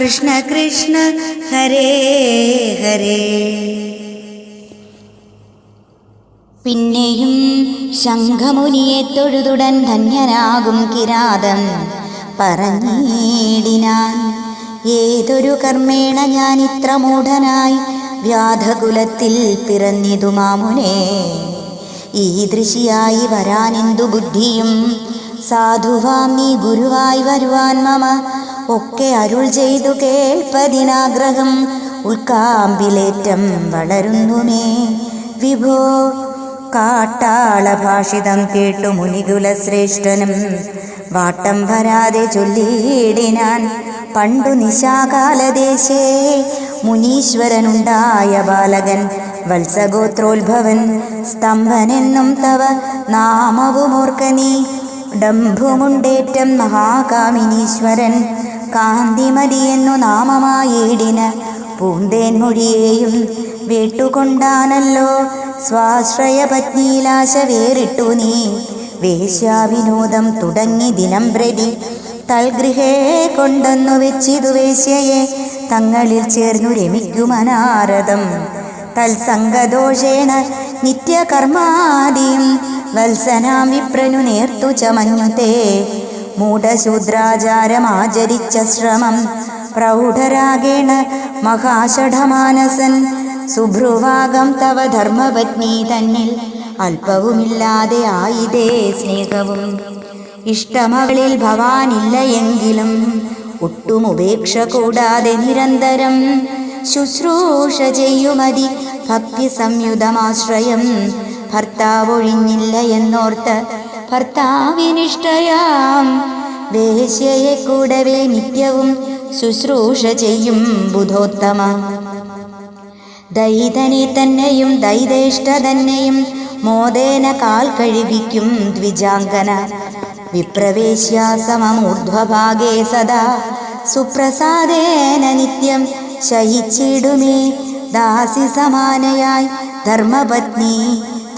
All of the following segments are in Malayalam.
കൃഷ്ണ കൃഷ്ണ ഹരേ ഹരേ. പിന്നെയും ശംഖമുനിയെ തൊഴുതുടൻ ധന്യനാകും കിരാതൻ പറഞ്ഞേടിനാൻ ഏതൊരു കർമ്മേണ ഞാൻ ഇത്ര മൂഢനായി വ്യാധകുലത്തിൽ പിറന്നിതു മാമുനെ. ഈ ദൃശിയായി വരാനെന്തു ബുദ്ധിയും? സാധുവാമി ഗുരുവായി വരുവാൻ മമ ഒക്കെ അരുൾ ചെയ്തു കേൾപ്പതിനാഗ്രഹം ഉൾക്കാമ്പിലേറ്റം വളരുന്നുമേ. വിഭോ കാട്ടാള ഭാഷിതം കേട്ടു മുനികുല ശ്രേഷ്ഠനും വാട്ടം വരാതെ ചൊല്ലിയിടിനാൻ പണ്ടു നിശാകാലദേശേ മുനീശ്വരനുണ്ടായ ബാലകൻ വത്സഗോത്രോത്ഭവൻ സ്തംഭനെന്നും തവ നാമവുമോർക്കനീ ഡംഭുമുണ്ടേറ്റം മഹാകാമിനീശ്വരൻ. കാന്തിമതിയെന്നു നാമമായിടിന് പൂന്തേൻമൊഴിയെയും സ്വാശ്രയ സ്വാശ്രയപത്നിയിലാശ വേറിട്ടു നീ. വേശ്യാവിനോദം തുടങ്ങി ദിനം പ്രതി തൽഗൃഹേ കൊണ്ടെന്നു വെച്ചിതു വേശ്യയെ തങ്ങളിൽ ചേർന്നു രമിക്കുമനാരദം. തൽസംഗദോഷേണ നിത്യകർമാദിയും വത്സനാം വിപ്രനു നേർത്തു ചമഞ്ഞുതേ മൂഢശൂദ്രാചാരമാചരിച്ച ശ്രമം പ്രൗഢരാഗേണ മഹാഷഠമാനസൻ. സുഭ്രുവാകം തവ ധർമ്മപത്നി തന്നിൽ അല്പവുമില്ലാതെ ആയിതേ സ്നേഹവും. ഇഷ്ടമകളിൽ ഭവാനില്ല എങ്കിലും ഒട്ടും ഉപേക്ഷ കൂടാതെ നിരന്തരം ശുശ്രൂഷ ചെയ്യുമതി. ഭക്തി സംയുതമാശ്രയം ഭർത്താവൊഴിഞ്ഞില്ല എന്നോർത്ത് ഭർത്താവിനിഷ്ടയാം വേശ്യയെ കൂടവേ നിത്യവും ശുശ്രൂഷ ചെയ്യും ബുധോത്തമ. ദൈതനെ തന്നെയും ദൈതേഷ്ട തന്നെയും മോദേന കാൽ കഴിവിക്കും ദ്വിജാങ്കന വിപ്രവേശ്യാസമൂർധ്വഭാഗേ സദാ സുപ്രസാദേന നിത്യം ശയിച്ചിടുമേ. ദാസി സമാനയായി ധർമ്മപത്നി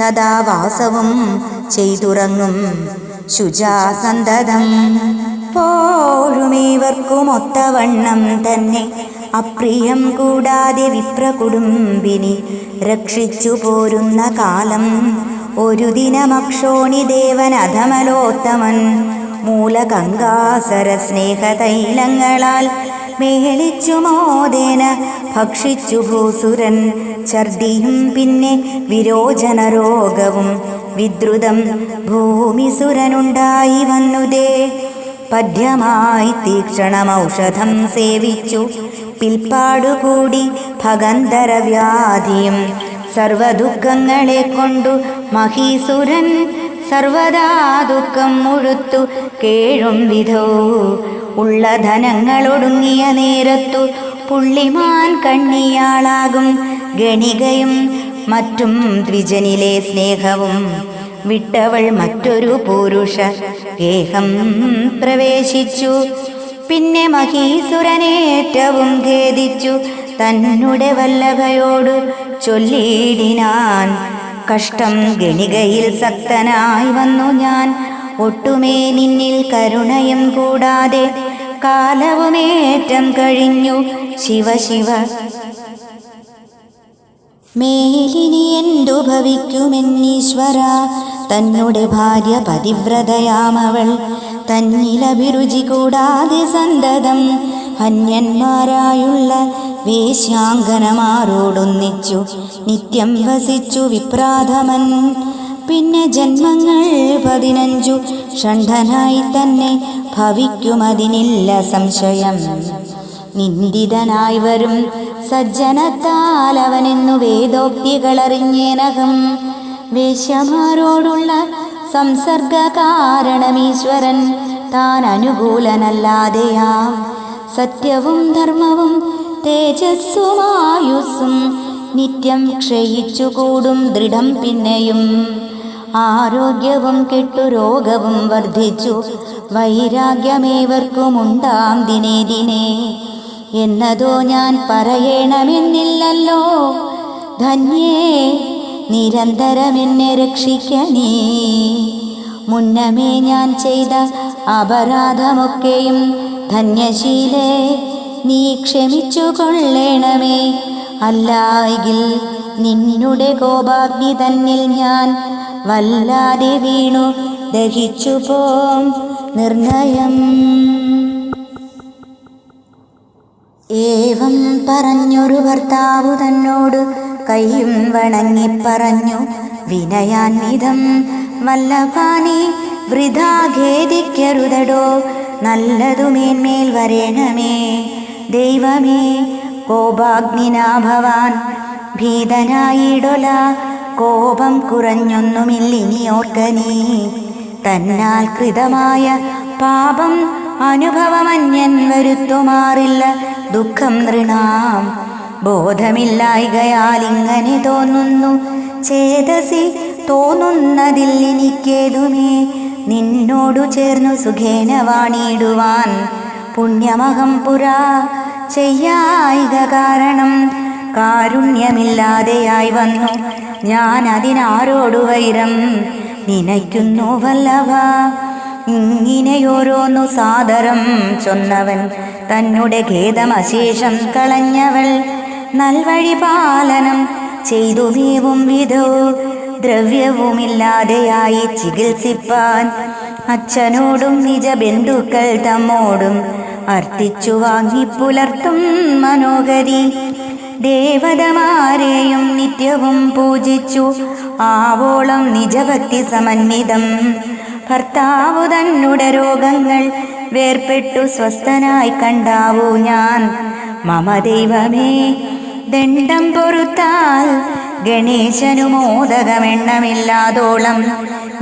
തഥാ വാസവും ചെയ്തുറങ്ങും. ശുചാസന്തതം പോഴുമേവർക്കുമൊത്തവണ്ണം തന്നെ. അപ്രിയം കൂടാതെ വിപ്ര കുടുംബിനി രക്ഷിച്ചു പോരുന്ന കാലം. ഒരു ദിനമക്ഷോണി ദേവൻ അധമലോത്തമൻ മൂലകങ്കാസര സ്നേഹതൈലങ്ങളാൽ മേളിച്ചു മോദേന ഭക്ഷിച്ചു ഭൂസുരൻ. ഛർദിയും പിന്നെ വിരോചന രോഗവും വിദ്രുതം ഭൂമിസുരനുണ്ടായി വന്നുതേ. പദ്യമായി തീക്ഷണമൗഷധം സേവിച്ചു. പിൽപ്പാടുകൂടി ഭഗന്ധരവ്യാധിയും. സർവദുഃഖങ്ങളെ കൊണ്ടു മഹീസുരൻ സർവദാ ദുഃഖം മുഴുത്തു കേഴും വിധോ. ഉള്ള ധനങ്ങളൊടുങ്ങിയ നേരത്തു പുള്ളിമാൻ കണ്ണിയാളാകും. ഗണികയും മറ്റും ദ്വിജനിലെ സ്നേഹവും. വിട്ടവൾ മറ്റൊരു പുരുഷ ഗേഹം പ്രവേശിച്ചു. പിന്നെ മഹീസുരനേറ്റവും ഖേദിച്ചു. തന്നുടെ വല്ലഭയോട് ചൊല്ലിയിടിനാൻ കഷ്ടം ഗണികയിൽ സക്തനായി വന്നു ഞാൻ. ഒട്ടുമേ നിന്നിൽ കരുണയും കൂടാതെ കാലവുമേറ്റം കഴിഞ്ഞു. ശിവ ശിവ. മേലിനി എന്തു ഭവിക്കുമെന്നീശ്വര തന്നുടെ ഭാര്യ പതിവ്രതയാമവൾ തന്നിലഭിരുചി കൂടാതെ സന്തതം അന്യന്മാരായുള്ള വേശ്യാങ്കനമാരോടൊന്നിച്ചു നിത്യം വസിച്ചു വിപ്രാധമൻ പിന്നെ ജന്മങ്ങൾ പതിനഞ്ചു. ഷണ്ഠനായി തന്നെ ഭവിക്കുമതിനില്ല സംശയം. നിന്ദിതനായി വരും സജ്ജനത്താൽ അവനെന്നു വേദോക്തികളറിഞ്ഞേനകം. വേശ്യമാരോടുള്ള സംസർഗ കാരണമീശ്വരൻ താൻ അനുകൂലനല്ലാതെയാ സത്യവും ധർമ്മവും തേജസ്സുമായുസ്സും നിത്യം ക്ഷയിച്ചുകൂടും ദൃഢം പിന്നെയും. ആരോഗ്യവും കെട്ടു രോഗവും വർദ്ധിച്ചു. വൈരാഗ്യമേവർക്കുമുണ്ടാം ദിനേ ദിനേ. എന്നതോ ഞാൻ പറയണമെന്നില്ലല്ലോ. ധന്യേ നിരന്തരം എന്നെ രക്ഷിക്കണേ മുന്നമേ ഞാൻ ചെയ്ത അപരാധമൊക്കെയും ധന്യശീലേ. നീ ക്ഷമിച്ചു കൊള്ളേണമേ അല്ലായെങ്കിൽ നിന്നുടെ കോപാഗ്നി തന്നിൽ ഞാൻ വല്ലാതെ വീണു. ദഹിച്ചു പോം നിർണയം. ഏവം പറഞ്ഞൊരു ഭർത്താവു തന്നോട് കൈയും വണങ്ങി പറഞ്ഞു വിനയാന്വിതം വല്ലഭാനി വൃഥാ ഖേദിക്കരുതടോ നല്ലതുമേന്മേൽ വരേണമേ. ദൈവമേ കോപാഗ്നിനാ ഭവാൻ ഭീതനായിടൊല കോപം കുറഞ്ഞൊന്നുമില്ലിനി ഓർക്കനീ തന്നാൽ കൃതമായ പാപം അനുഭവമന്യൻ വരുത്തുമാറില്ല ദുഃഖം നൃണാം. ബോധമില്ലായികയാൽ ഇങ്ങനെ തോന്നുന്നു ചേതസി തോന്നുന്നതിൽ എനിക്കേതുമേ നിന്നോടു ചേർന്നു സുഖേന വാണിയിടുവാൻ പുണ്യമഹം പുരാ ചെയ്യായിക കാരണം കാരുണ്യമില്ലാതെയായി വന്നു. ഞാൻ അതിനാരോടു വൈരം നിനയ്ക്കുന്നു വല്ലവ ഇങ്ങനെയോരോന്നു സാദരം ചൊന്നവൻ തന്നെ ഖേദമശേഷം കളഞ്ഞവൾ നൽവഴി പാലനം ചെയ്തു നീവും വിധോ. ദ്രവ്യവുമില്ലാതെയായി ചികിത്സിപ്പാൻ അച്ഛനോടും നിജ ബന്ധുക്കൾ തമ്മോടും അർത്ഥിച്ചു വാങ്ങി പുലർത്തും മനോഹരി. ദേവതമാരെയും നിത്യവും പൂജിച്ചു. ആവോളം നിജഭക്തി സമന്വിതം. ഭർത്താവു തന്നുടെ രോഗങ്ങൾ വേർപെട്ടു. സ്വസ്ഥനായി കണ്ടാവൂ ഞാൻ. മമ ദൈവമേ ദണ്ഡം പൊറുത്താൽ ഗണേശനു മോദകമെണ്ണമില്ലാതോളം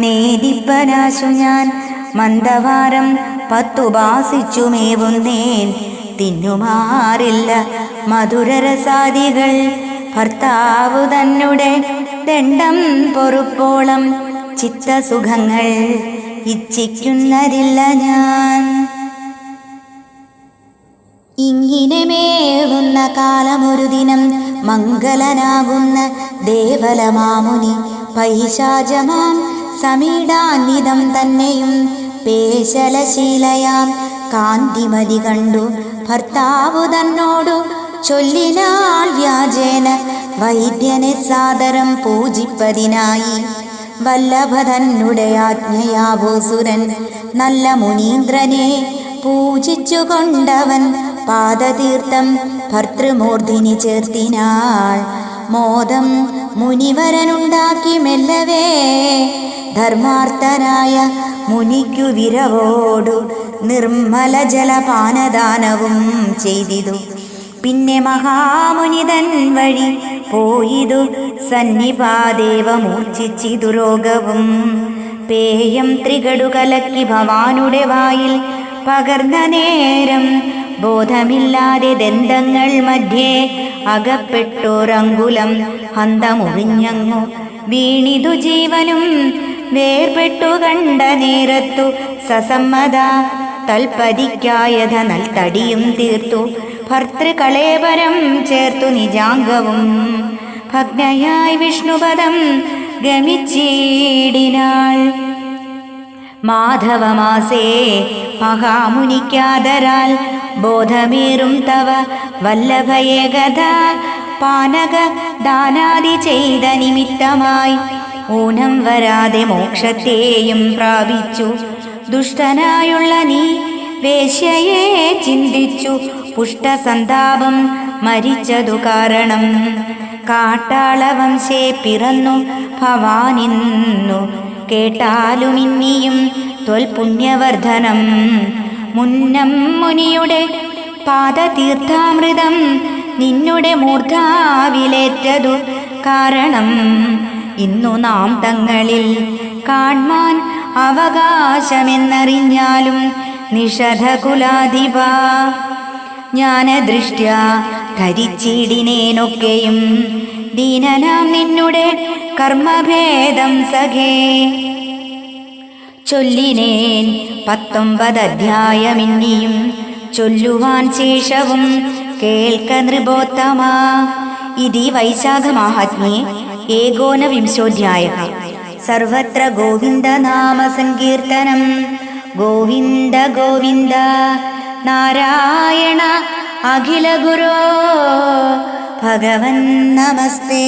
നേദിപ്പനാശു ഞാൻ. മന്ദവാരം പത്തുപാസിച്ചുമേവുന്നേൻ. തിന്നുമാറില്ല മധുരരസാദികൾ. ഭർത്താവു തന്നെ ദണ്ഡം പൊറുപ്പോളം ചിത്തസുഖങ്ങൾ ഇച്ഛിക്കുന്നതില്ല ഞാൻ. ഇങ്ങനെ മേവുന്ന കാലമൊരു ദിനം മംഗലനാകുന്ന ദേവലമാമുനി പൈശാചമാം സമീടാന്വിതം തന്നെയും പേശലശീലയാം. കാന്തിമതി കണ്ടു. ഭർത്താവു തന്നോടു ചൊല്ലിനാൾ വ്യാജേന. വൈദ്യനെ സാദരം പൂജിപ്പതിനായി. വല്ലഭതന്നുടെ ആജ്ഞയാഭൂസുരൻ നല്ല മുനീന്ദ്രനെ പൂജിച്ചുകൊണ്ടവൻ പാദതീർത്ഥം ഭർത്തൃമൂർധിനി ചേർത്തിനാൾ. മോദം മുനിവരനുണ്ടാക്കി മെല്ലവേ. ധർമാർത്ഥനായ മുനിക്കു വിരവോടു നിർമ്മല ജലപാനദാനവും ചെയ്തിതു. പിന്നെ മഹാമുനിതൻ വഴി പോയിതു. സന്നിപാദേവ മൂർച്ഛിച്ചിതു രോഗവും. പേയം ത്രികടു കലക്കി ഭവാനുടെ വായിൽ പകർന്ന നേരം ബോധമില്ലാതെ ദന്തങ്ങൾ മധ്യേ അകപ്പെട്ടോരങ്കുലം ഹന്തമൊഴിഞ്ഞങ്ങു വീണിതു ജീവനും വേർപെട്ടു കണ്ട നേരത്തു സസമ്മത തൽപതിക്കായത നൽത്തടിയും തീർത്തു. ഭർത്തൃകളേവരം ചേർത്തു നിജാംഗവും. ഭഗ്നയായി വിഷ്ണുപദം ഗമിച്ചീടിനാൾ. മാധവമാസേ മഹാമുനിക്കാതരാൽ ബോധമേറും തവ വല്ലഭയേകഥ പാനക ദാനാദി ചെയ്ത നിമിത്തമായി ഊനം വരാതെ മോക്ഷത്തെയും പ്രാപിച്ചു. ദുഷ്ടനായുള്ള നീ വേശ്യയെ ചിന്തിച്ചു. പുഷ്ടസന്താപം മരിച്ചതു കാരണം കാട്ടാളവംശേ പിറന്നു ഭവാനിന്നു. കേട്ടാലും ഇന്നിയും തൊൽപുണ്യവർദ്ധനം. മുന്നം മുനിയുടെ പാദതീർത്ഥാമൃതം നിന്നുടെ മൂർധാവിലേറ്റതു കാരണം ഇന്നു നാം തങ്ങളിൽ കാൺമാൻ അവകാശമെന്നറിഞ്ഞാലും നിഷധകുലാധിപ. ജ്ഞാനദൃഷ്ട്യ ധരിച്ചിടിനേനൊക്കെയും ദീനനാം നിന്നുടെ കർമ്മഭേദം സഖേ. ചൊല്ലിനേൻ പത്തൊമ്പത് അധ്യായമിന്നിയും ചൊല്ലുവാൻ ശേഷവും കേൾക്ക നൃപോത്തമ ഇതി വൈശാഖമാഹാത്മ്യേ ഏകോനവിംശോധ്യായ സർവത്ര ഗോവിന്ദ നാമ സങ്കീർത്തനം ഗോവിന്ദ ഗോവിന്ദ നാരായണ അഖില ഗുരോ ഭഗവൻ നമസ്തേ.